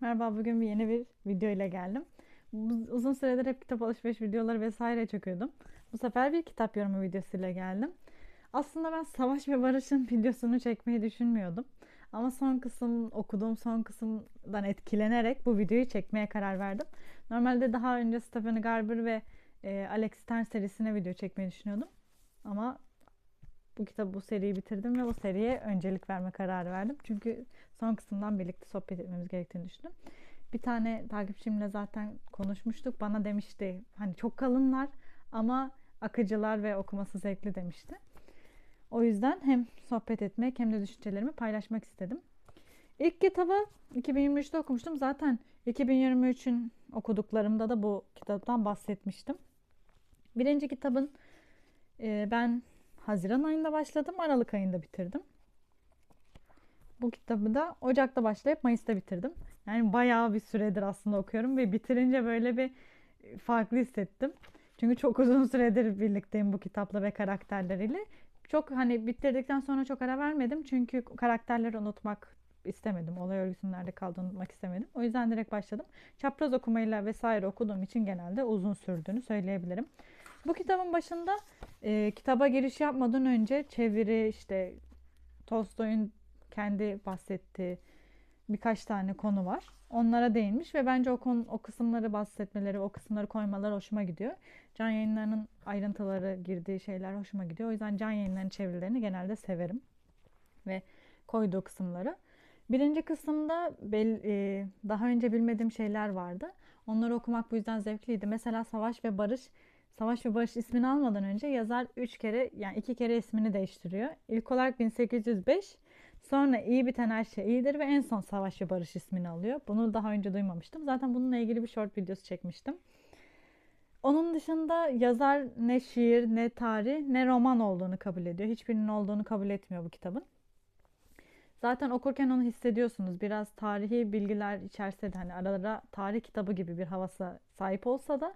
Merhaba, bugün bir yeni bir video ile geldim. Uzun süredir hep kitap alışveriş videoları vesaire çekiyordum. Bu sefer bir kitap yorumu videosuyla geldim. Aslında ben Savaş ve Barış'ın videosunu çekmeyi düşünmüyordum. Ama son kısım, okuduğum son kısımdan etkilenerek bu videoyu çekmeye karar verdim. Normalde daha önce Stephen Garber ve e, Alex Stern serisine video çekmeyi düşünüyordum. Ama bu kitabı, bu seriyi bitirdim ve bu seriye öncelik verme kararı verdim. Çünkü son kısımdan birlikte sohbet etmemiz gerektiğini düşündüm. Bir tane takipçimle zaten konuşmuştuk. Bana demişti hani çok kalınlar ama akıcılar ve okuması zevkli demişti. O yüzden hem sohbet etmek hem de düşüncelerimi paylaşmak istedim. İlk kitabı 2023'te okumuştum. Zaten 2023'ün okuduklarımda da bu kitaptan bahsetmiştim. Birinci kitabın e, ben Haziran ayında başladım, Aralık ayında bitirdim. Bu kitabı da Ocak'ta başlayıp Mayıs'ta bitirdim. Yani bayağı bir süredir aslında okuyorum ve bitirince böyle bir farklı hissettim. Çünkü çok uzun süredir birlikteyim bu kitapla ve karakterleriyle. Çok hani bitirdikten sonra çok ara vermedim. Çünkü karakterleri unutmak istemedim. Olay örgüsünün nerede kaldığını unutmak istemedim. O yüzden direkt başladım. Çapraz okumayla vesaire okuduğum için genelde uzun sürdüğünü söyleyebilirim. Bu kitabın başında e, kitaba giriş yapmadan önce çeviri işte Tolstoy'un kendi bahsettiği birkaç tane konu var. Onlara değinmiş ve bence o konu, o kısımları bahsetmeleri, o kısımları koymaları hoşuma gidiyor. Can yayınlarının ayrıntıları girdiği şeyler hoşuma gidiyor. O yüzden can yayınlarının çevirilerini genelde severim ve koyduğu kısımları. Birinci kısımda bel, e, daha önce bilmediğim şeyler vardı. Onları okumak bu yüzden zevkliydi. Mesela Savaş ve Barış Savaş ve Barış ismini almadan önce yazar 3 kere yani 2 kere ismini değiştiriyor. İlk olarak 1805, sonra iyi biten her şey iyidir ve en son Savaş ve Barış ismini alıyor. Bunu daha önce duymamıştım. Zaten bununla ilgili bir short videosu çekmiştim. Onun dışında yazar ne şiir, ne tarih, ne roman olduğunu kabul ediyor. Hiçbirinin olduğunu kabul etmiyor bu kitabın. Zaten okurken onu hissediyorsunuz. Biraz tarihi bilgiler içerse de hani aralara tarih kitabı gibi bir havası sahip olsa da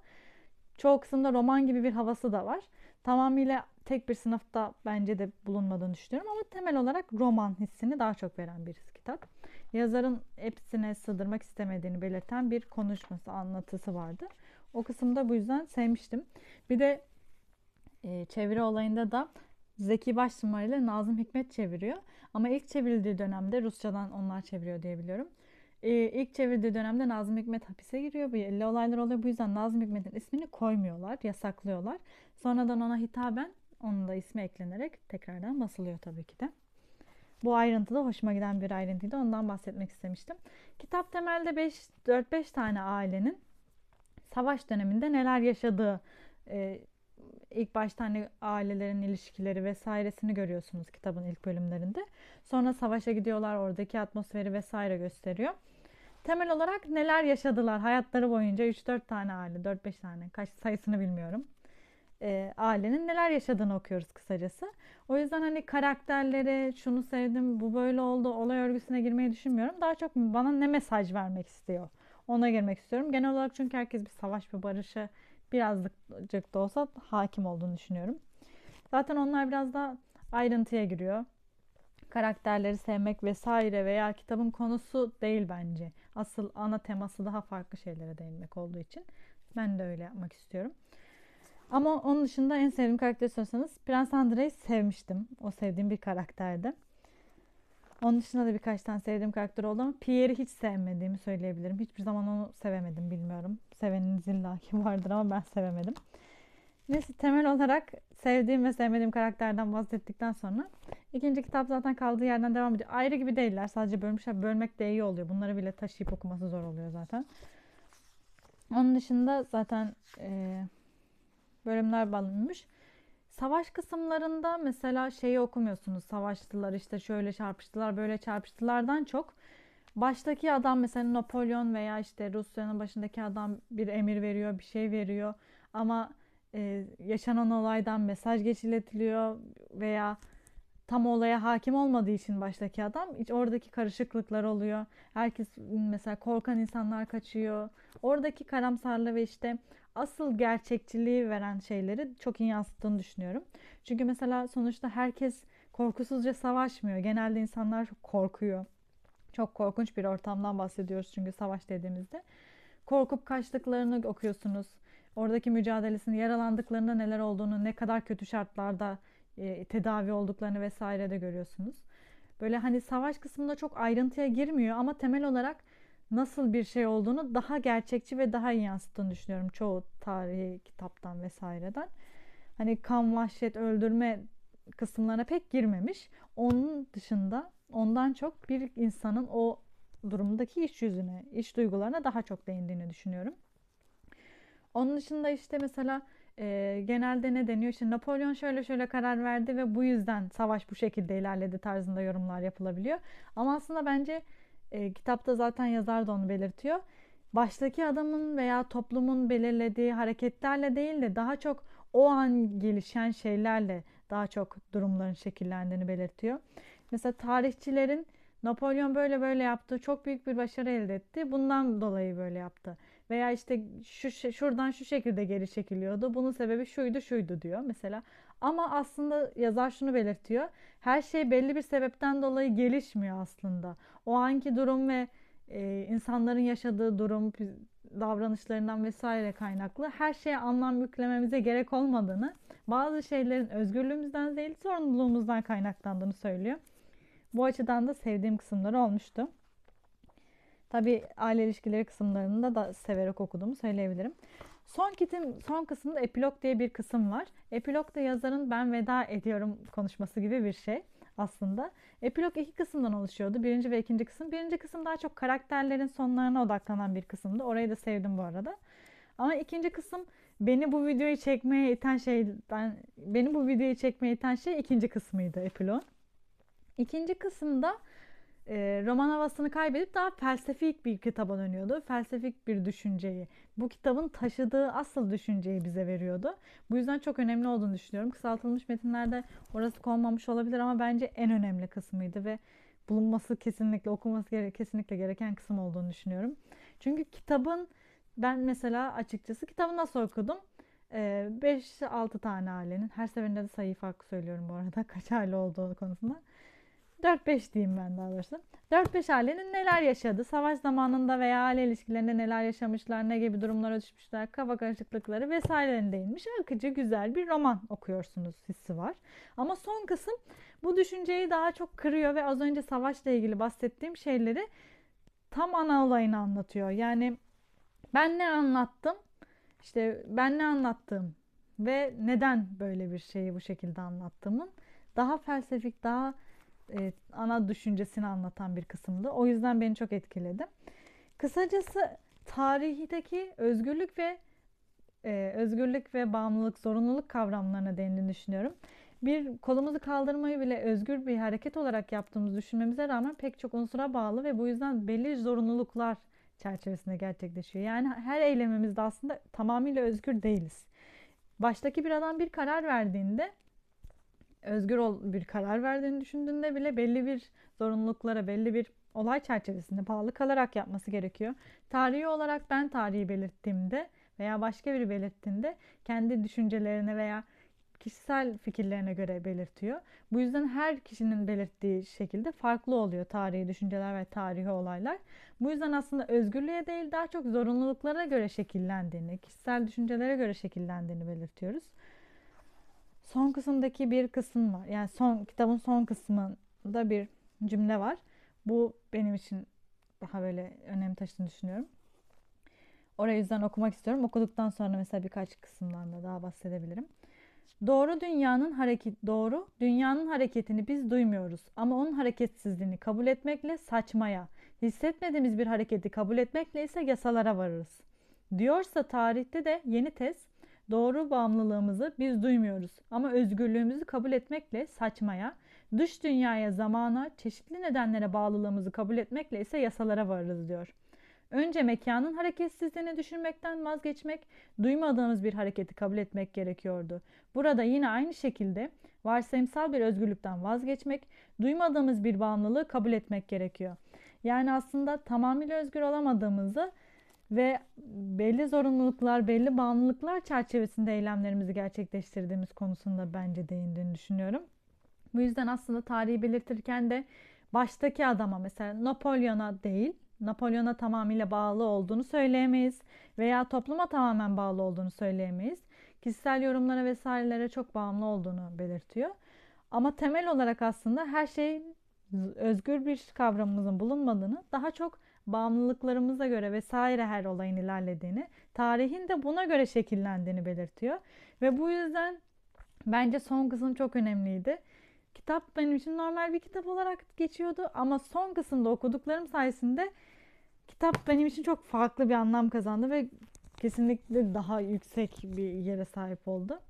çoğu kısımda roman gibi bir havası da var. Tamamıyla tek bir sınıfta bence de bulunmadığını düşünüyorum ama temel olarak roman hissini daha çok veren bir kitap. Yazarın hepsine sığdırmak istemediğini belirten bir konuşması, anlatısı vardı. O kısımda bu yüzden sevmiştim. Bir de e, çeviri olayında da Zeki Başçımar ile Nazım Hikmet çeviriyor. Ama ilk çevrildiği dönemde Rusçadan onlar çeviriyor diye biliyorum. Ee, ilk çevirdiği dönemde Nazım Hikmet hapise giriyor. Bu 50 olaylar oluyor. Bu yüzden Nazım Hikmet'in ismini koymuyorlar, yasaklıyorlar. Sonradan ona hitaben onun da ismi eklenerek tekrardan basılıyor tabii ki de. Bu ayrıntı da hoşuma giden bir ayrıntıydı. Ondan bahsetmek istemiştim. Kitap temelde 4-5 tane ailenin savaş döneminde neler yaşadığı e, ilk başta hani ailelerin ilişkileri vesairesini görüyorsunuz kitabın ilk bölümlerinde. Sonra savaşa gidiyorlar, oradaki atmosferi vesaire gösteriyor. Temel olarak neler yaşadılar hayatları boyunca 3-4 tane aile, 4-5 tane kaç sayısını bilmiyorum. E, ailenin neler yaşadığını okuyoruz kısacası. O yüzden hani karakterleri şunu sevdim, bu böyle oldu, olay örgüsüne girmeyi düşünmüyorum. Daha çok bana ne mesaj vermek istiyor ona girmek istiyorum. Genel olarak çünkü herkes bir savaş ve barışı birazcık da olsa hakim olduğunu düşünüyorum. Zaten onlar biraz da ayrıntıya giriyor. Karakterleri sevmek vesaire veya kitabın konusu değil bence. Asıl ana teması daha farklı şeylere değinmek olduğu için ben de öyle yapmak istiyorum. Ama onun dışında en sevdiğim karakter sorsanız Prens Andrei'yi sevmiştim. O sevdiğim bir karakterdi. Onun dışında da birkaç tane sevdiğim karakter oldu ama Pierre'i hiç sevmediğimi söyleyebilirim. Hiçbir zaman onu sevemedim bilmiyorum. Seveniniz illaki vardır ama ben sevemedim. Neyse temel olarak sevdiğim ve sevmediğim karakterden bahsettikten sonra ikinci kitap zaten kaldığı yerden devam ediyor. Ayrı gibi değiller. Sadece bölmüşler. Bölmek de iyi oluyor. Bunları bile taşıyıp okuması zor oluyor zaten. Onun dışında zaten e, bölümler bölünmüş. Savaş kısımlarında mesela şeyi okumuyorsunuz. Savaştılar işte şöyle çarpıştılar böyle çarpıştılardan çok. Baştaki adam mesela Napolyon veya işte Rusya'nın başındaki adam bir emir veriyor, bir şey veriyor. Ama e, yaşanan olaydan mesaj geçiletiliyor veya tam olaya hakim olmadığı için baştaki adam hiç oradaki karışıklıklar oluyor. Herkes mesela korkan insanlar kaçıyor. Oradaki karamsarlığı ve işte asıl gerçekçiliği veren şeyleri çok iyi yansıttığını düşünüyorum. Çünkü mesela sonuçta herkes korkusuzca savaşmıyor. Genelde insanlar korkuyor. Çok korkunç bir ortamdan bahsediyoruz çünkü savaş dediğimizde. Korkup kaçtıklarını okuyorsunuz. Oradaki mücadelesini, yaralandıklarında neler olduğunu, ne kadar kötü şartlarda e, tedavi olduklarını vesaire de görüyorsunuz. Böyle hani savaş kısmında çok ayrıntıya girmiyor ama temel olarak nasıl bir şey olduğunu daha gerçekçi ve daha iyi yansıttığını düşünüyorum çoğu tarihi kitaptan vesaireden. Hani kan, vahşet, öldürme kısımlarına pek girmemiş. Onun dışında ondan çok bir insanın o durumdaki iç yüzüne, iç duygularına daha çok değindiğini düşünüyorum. Onun dışında işte mesela e, genelde ne deniyor? İşte Napolyon şöyle şöyle karar verdi ve bu yüzden savaş bu şekilde ilerledi tarzında yorumlar yapılabiliyor. Ama aslında bence e, kitapta zaten yazar da onu belirtiyor. Baştaki adamın veya toplumun belirlediği hareketlerle değil de daha çok o an gelişen şeylerle daha çok durumların şekillendiğini belirtiyor. Mesela tarihçilerin Napolyon böyle böyle yaptı, çok büyük bir başarı elde etti. Bundan dolayı böyle yaptı. Veya işte şu şuradan şu şekilde geri çekiliyordu. Bunun sebebi şuydu şuydu diyor mesela. Ama aslında yazar şunu belirtiyor. Her şey belli bir sebepten dolayı gelişmiyor aslında. O anki durum ve e, insanların yaşadığı durum, davranışlarından vesaire kaynaklı her şeye anlam yüklememize gerek olmadığını, bazı şeylerin özgürlüğümüzden değil sorumluluğumuzdan kaynaklandığını söylüyor. Bu açıdan da sevdiğim kısımları olmuştu. Tabi aile ilişkileri kısımlarını da severek okuduğumu söyleyebilirim. Son kitim, son kısımda epilog diye bir kısım var. Epilog da yazarın ben veda ediyorum konuşması gibi bir şey aslında. Epilog iki kısımdan oluşuyordu. Birinci ve ikinci kısım. Birinci kısım daha çok karakterlerin sonlarına odaklanan bir kısımdı. Orayı da sevdim bu arada. Ama ikinci kısım beni bu videoyu çekmeye iten şey, ben, beni bu videoyu çekmeye iten şey ikinci kısmıydı epilog. İkinci kısımda e, roman havasını kaybedip daha felsefik bir kitaba dönüyordu. Felsefik bir düşünceyi, bu kitabın taşıdığı asıl düşünceyi bize veriyordu. Bu yüzden çok önemli olduğunu düşünüyorum. Kısaltılmış metinlerde orası konmamış olabilir ama bence en önemli kısmıydı ve bulunması kesinlikle, okunması gere kesinlikle gereken kısım olduğunu düşünüyorum. Çünkü kitabın ben mesela açıkçası kitabı nasıl okudum? 5-6 tane ailenin, her seferinde de sayı farklı söylüyorum bu arada kaç aile olduğu konusunda. 4-5 diyeyim ben daha doğrusu. 4-5 ailenin neler yaşadı, savaş zamanında veya aile ilişkilerinde neler yaşamışlar, ne gibi durumlara düşmüşler, kafa karışıklıkları vesairelerin değinmiş. Akıcı, güzel bir roman okuyorsunuz hissi var. Ama son kısım bu düşünceyi daha çok kırıyor ve az önce savaşla ilgili bahsettiğim şeyleri tam ana olayını anlatıyor. Yani ben ne anlattım, işte ben ne anlattım ve neden böyle bir şeyi bu şekilde anlattığımın daha felsefik, daha e, ana düşüncesini anlatan bir kısımdı. O yüzden beni çok etkiledi. Kısacası tarihteki özgürlük ve e, özgürlük ve bağımlılık, zorunluluk kavramlarına değindiğini düşünüyorum. Bir kolumuzu kaldırmayı bile özgür bir hareket olarak yaptığımızı düşünmemize rağmen pek çok unsura bağlı ve bu yüzden belli zorunluluklar çerçevesinde gerçekleşiyor. Yani her eylemimizde aslında tamamıyla özgür değiliz. Baştaki bir adam bir karar verdiğinde özgür ol, bir karar verdiğini düşündüğünde bile belli bir zorunluluklara, belli bir olay çerçevesinde bağlı kalarak yapması gerekiyor. Tarihi olarak ben tarihi belirttiğimde veya başka biri belirttiğinde kendi düşüncelerine veya kişisel fikirlerine göre belirtiyor. Bu yüzden her kişinin belirttiği şekilde farklı oluyor tarihi düşünceler ve tarihi olaylar. Bu yüzden aslında özgürlüğe değil daha çok zorunluluklara göre şekillendiğini, kişisel düşüncelere göre şekillendiğini belirtiyoruz son kısımdaki bir kısım var. Yani son kitabın son kısmında bir cümle var. Bu benim için daha böyle önem taşıdığını düşünüyorum. Orayı yüzden okumak istiyorum. Okuduktan sonra mesela birkaç kısımdan da daha bahsedebilirim. Doğru dünyanın hareket doğru dünyanın hareketini biz duymuyoruz ama onun hareketsizliğini kabul etmekle saçmaya, hissetmediğimiz bir hareketi kabul etmekle ise yasalara varırız. Diyorsa tarihte de yeni tez Doğru bağımlılığımızı biz duymuyoruz ama özgürlüğümüzü kabul etmekle saçmaya, dış dünyaya, zamana, çeşitli nedenlere bağlılığımızı kabul etmekle ise yasalara varırız diyor. Önce mekanın hareketsizliğini düşünmekten vazgeçmek, duymadığımız bir hareketi kabul etmek gerekiyordu. Burada yine aynı şekilde varsayımsal bir özgürlükten vazgeçmek, duymadığımız bir bağımlılığı kabul etmek gerekiyor. Yani aslında tamamıyla özgür olamadığımızı ve belli zorunluluklar, belli bağımlılıklar çerçevesinde eylemlerimizi gerçekleştirdiğimiz konusunda bence değindiğini düşünüyorum. Bu yüzden aslında tarihi belirtirken de baştaki adama mesela Napolyon'a değil, Napolyon'a tamamıyla bağlı olduğunu söyleyemeyiz veya topluma tamamen bağlı olduğunu söyleyemeyiz. Kişisel yorumlara vesairelere çok bağımlı olduğunu belirtiyor. Ama temel olarak aslında her şey özgür bir kavramımızın bulunmadığını, daha çok bağımlılıklarımıza göre vesaire her olayın ilerlediğini, tarihin de buna göre şekillendiğini belirtiyor. Ve bu yüzden bence son kısım çok önemliydi. Kitap benim için normal bir kitap olarak geçiyordu ama son kısımda okuduklarım sayesinde kitap benim için çok farklı bir anlam kazandı ve kesinlikle daha yüksek bir yere sahip oldu.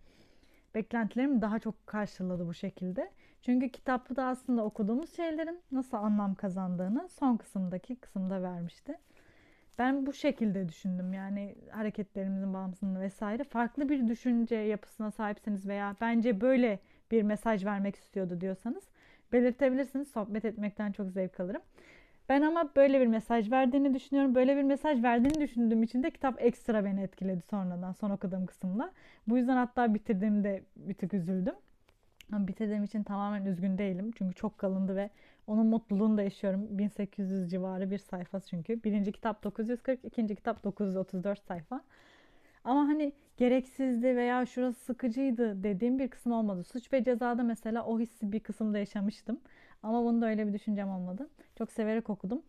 Beklentilerimi daha çok karşıladı bu şekilde. Çünkü kitapta da aslında okuduğumuz şeylerin nasıl anlam kazandığını son kısımdaki kısımda vermişti. Ben bu şekilde düşündüm yani hareketlerimizin bağımsızlığını vesaire. Farklı bir düşünce yapısına sahipseniz veya bence böyle bir mesaj vermek istiyordu diyorsanız belirtebilirsiniz. Sohbet etmekten çok zevk alırım. Ben ama böyle bir mesaj verdiğini düşünüyorum. Böyle bir mesaj verdiğini düşündüğüm için de kitap ekstra beni etkiledi sonradan son okuduğum kısımda. Bu yüzden hatta bitirdiğimde bir tık üzüldüm. Ama bitirdiğim için tamamen üzgün değilim. Çünkü çok kalındı ve onun mutluluğunu da yaşıyorum. 1800 civarı bir sayfa çünkü. Birinci kitap 940, ikinci kitap 934 sayfa. Ama hani gereksizdi veya şurası sıkıcıydı dediğim bir kısım olmadı. Suç ve cezada mesela o hissi bir kısımda yaşamıştım. Ama bunda öyle bir düşüncem olmadı. Çok severek okudum.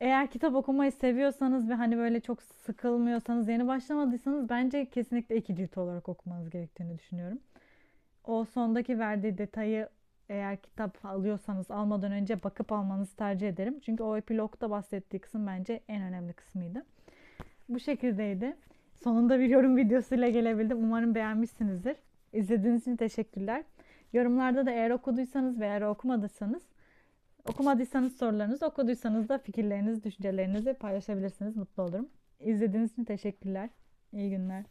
Eğer kitap okumayı seviyorsanız ve hani böyle çok sıkılmıyorsanız, yeni başlamadıysanız bence kesinlikle iki cilt olarak okumanız gerektiğini düşünüyorum. O sondaki verdiği detayı eğer kitap alıyorsanız almadan önce bakıp almanızı tercih ederim. Çünkü o epilogda bahsettiği kısım bence en önemli kısmıydı. Bu şekildeydi. Sonunda bir yorum videosuyla gelebildim. Umarım beğenmişsinizdir. İzlediğiniz için teşekkürler. Yorumlarda da eğer okuduysanız veya okumadıysanız okumadıysanız sorularınızı, okuduysanız da fikirlerinizi, düşüncelerinizi paylaşabilirsiniz. Mutlu olurum. İzlediğiniz için teşekkürler. İyi günler.